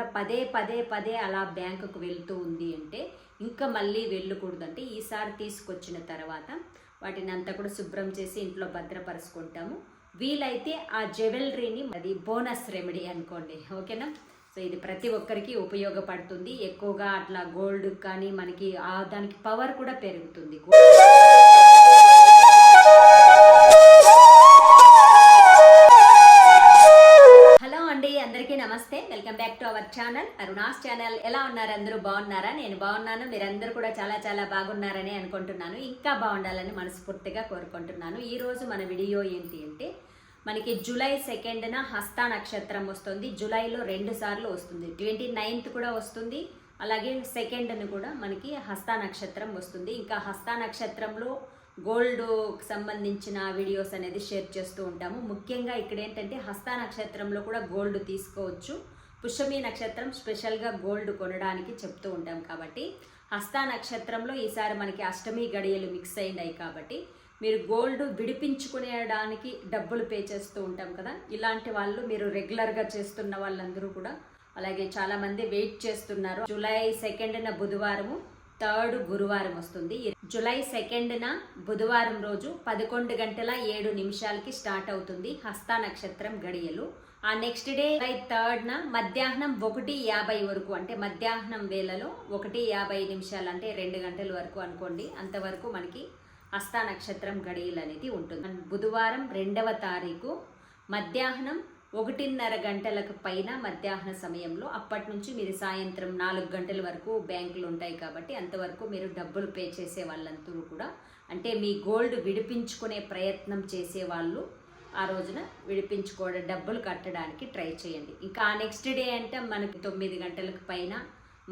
కూడా పదే పదే పదే అలా బ్యాంకుకు వెళ్తూ ఉంది అంటే ఇంకా మళ్ళీ వెళ్ళకూడదు అంటే ఈసారి తీసుకొచ్చిన తర్వాత వాటిని అంతా కూడా శుభ్రం చేసి ఇంట్లో భద్రపరుచుకుంటాము. వీలైతే ఆ జ్యువెలరీని అది బోనస్ రెమెడీ అనుకోండి. ఓకేనా? సో ఇది ప్రతి ఒక్కరికి ఉపయోగపడుతుంది. ఎక్కువగా అట్లా గోల్డ్ కానీ మనకి దానికి పవర్ కూడా పెరుగుతుంది. Our channel Aruna's channel. ఎలా ఉన్నారు? అందరూ బాగున్నారా? నేను బాగున్నాను. మీరందరూ కూడా చాలా చాలా బాగున్నారని అనుకుంటున్నాను. ఇంకా బాగుండాలని మనస్ఫూర్తిగా కోరుకుంటున్నాను. ఈరోజు మన వీడియో ఏంటి అంటే మనకి జూలై సెకండ్న హస్త నక్షత్రం వస్తుంది. జూలైలో రెండు సార్లు వస్తుంది. ట్వంటీ నైన్త్ కూడా వస్తుంది. అలాగే సెకండ్ను కూడా మనకి హస్త నక్షత్రం వస్తుంది. ఇంకా హస్త నక్షత్రంలో గోల్డ్ సంబంధించిన వీడియోస్ అనేది షేర్ చేస్తూ ఉంటాము. ముఖ్యంగా ఇక్కడ ఏంటంటే హస్త నక్షత్రంలో కూడా గోల్డ్ తీసుకోవచ్చు. పుష్యమి నక్షత్రం స్పెషల్గా గోల్డ్ కొనడానికి చెప్తూ ఉంటాం కాబట్టి హస్త నక్షత్రంలో ఈసారి మనకి అష్టమి గడియలు మిక్స్ అయినాయి కాబట్టి మీరు గోల్డ్ విడిపించుకునేడానికి డబ్బులు పే చేస్తూ ఉంటాం కదా. ఇలాంటి వాళ్ళు మీరు రెగ్యులర్గా చేస్తున్న వాళ్ళందరూ కూడా అలాగే చాలామంది వెయిట్ చేస్తున్నారు. జూలై సెకండ్న బుధవారము థర్డ్ గురువారం వస్తుంది. జులై సెకండ్న బుధవారం రోజు పదకొండు గంటల ఏడు నిమిషాలకి స్టార్ట్ అవుతుంది హస్త నక్షత్రం గడియలు. ఆ నెక్స్ట్ డే జులై థర్డ్న మధ్యాహ్నం ఒకటి యాభై వరకు అంటే మధ్యాహ్నం వేళలో ఒకటి యాభై నిమిషాలు అంటే రెండు గంటల వరకు అనుకోండి. అంతవరకు మనకి హస్త నక్షత్రం గడియలు అనేది ఉంటుంది. బుధవారం రెండవ తారీఖు మధ్యాహ్నం ఒకటిన్నర గంటలకు పైన మధ్యాహ్న సమయంలో అప్పటి నుంచి మీరు సాయంత్రం నాలుగు గంటల వరకు బ్యాంకులు ఉంటాయి కాబట్టి అంతవరకు మీరు డబ్బులు పే చేసే వాళ్ళందరూ కూడా అంటే మీ గోల్డ్ విడిపించుకునే ప్రయత్నం చేసే వాళ్ళు ఆ రోజున విడిపించుకోవడం డబ్బులు కట్టడానికి ట్రై చేయండి. ఇంకా నెక్స్ట్ డే అంటే మనకి తొమ్మిది గంటలకు పైన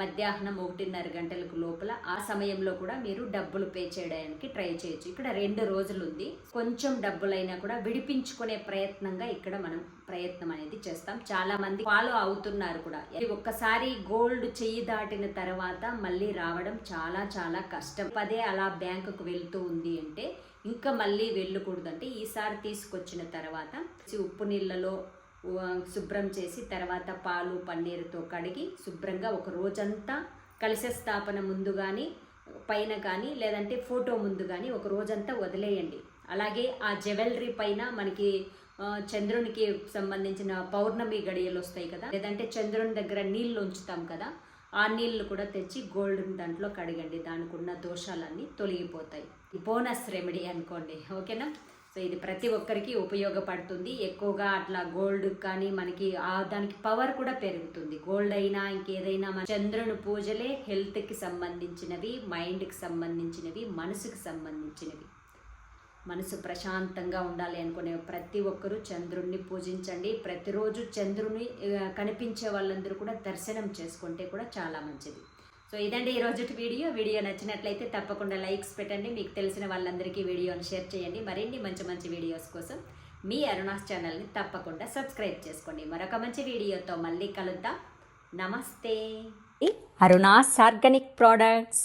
మధ్యాహ్నం ఒకటిన్నర గంటలకు లోపల ఆ సమయంలో కూడా మీరు డబ్బులు పే చేయడానికి ట్రై చేయొచ్చు. ఇక్కడ రెండు రోజులు ఉంది కొంచెం డబ్బులైనా కూడా విడిపించుకునే ప్రయత్నంగా ఇక్కడ మనం ప్రయత్నం అనేది చేస్తాం. చాలా మంది ఫాలో అవుతున్నారు కూడా. ఒక్కసారి గోల్డ్ చెయ్యి దాటిన తర్వాత మళ్ళీ రావడం చాలా చాలా కష్టం. పదే అలా బ్యాంకుకు వెళ్తూ ఉంది అంటే ఇంకా మళ్ళీ వెళ్ళకూడదు అంటే ఈసారి తీసుకొచ్చిన తర్వాత ఉప్పు నీళ్ళలో శుభ్రం చేసి తర్వాత పాలు పన్నీరుతో కడిగి శుభ్రంగా ఒక రోజంతా కలశ స్థాపన ముందు కానీ పైన కానీ లేదంటే ఫోటో ముందు కానీ ఒక రోజంతా వదిలేయండి. అలాగే ఆ జ్యువెలరీ పైన మనకి చంద్రునికి సంబంధించిన పౌర్ణమి గడియలు వస్తాయి కదా లేదంటే చంద్రుని దగ్గర నీళ్ళు ఉంచుతాం కదా ఆ నీళ్ళు కూడా తెచ్చి గోల్డ్ దాంట్లో కడగండి. దానికి ఉన్న దోషాలన్నీ తొలగిపోతాయి. బోనస్ రెమెడీ అనుకోండి. ఓకేనా? సో ఇది ప్రతి ఒక్కరికి ఉపయోగపడుతుంది. ఎక్కువగా అట్లా గోల్డ్ కానీ మనకి ఆ దానికి పవర్ కూడా పెరుగుతుంది. గోల్డ్ అయినా ఇంకేదైనా మన చంద్రుని పూజలే హెల్త్కి సంబంధించినవి మైండ్కి సంబంధించినవి మనసుకి సంబంధించినవి. మనసు ప్రశాంతంగా ఉండాలి అనుకునే ప్రతి ఒక్కరూ చంద్రుణ్ణి పూజించండి. ప్రతిరోజు చంద్రుని కనిపించే వాళ్ళందరూ కూడా దర్శనం చేసుకుంటే కూడా చాలా మంచిది. సో ఇదండి ఈ రోజు వీడియో. వీడియో నచ్చినట్లయితే తప్పకుండా లైక్స్ పెట్టండి. మీకు తెలిసిన వాళ్ళందరికీ వీడియోని షేర్ చేయండి. మరిన్ని మంచి మంచి వీడియోస్ కోసం మీ అరుణాస్ ఛానల్ని తప్పకుండా సబ్స్క్రైబ్ చేసుకోండి. మరొక మంచి వీడియోతో మళ్ళీ కలుద్దాం. నమస్తే. Aruna's organic products.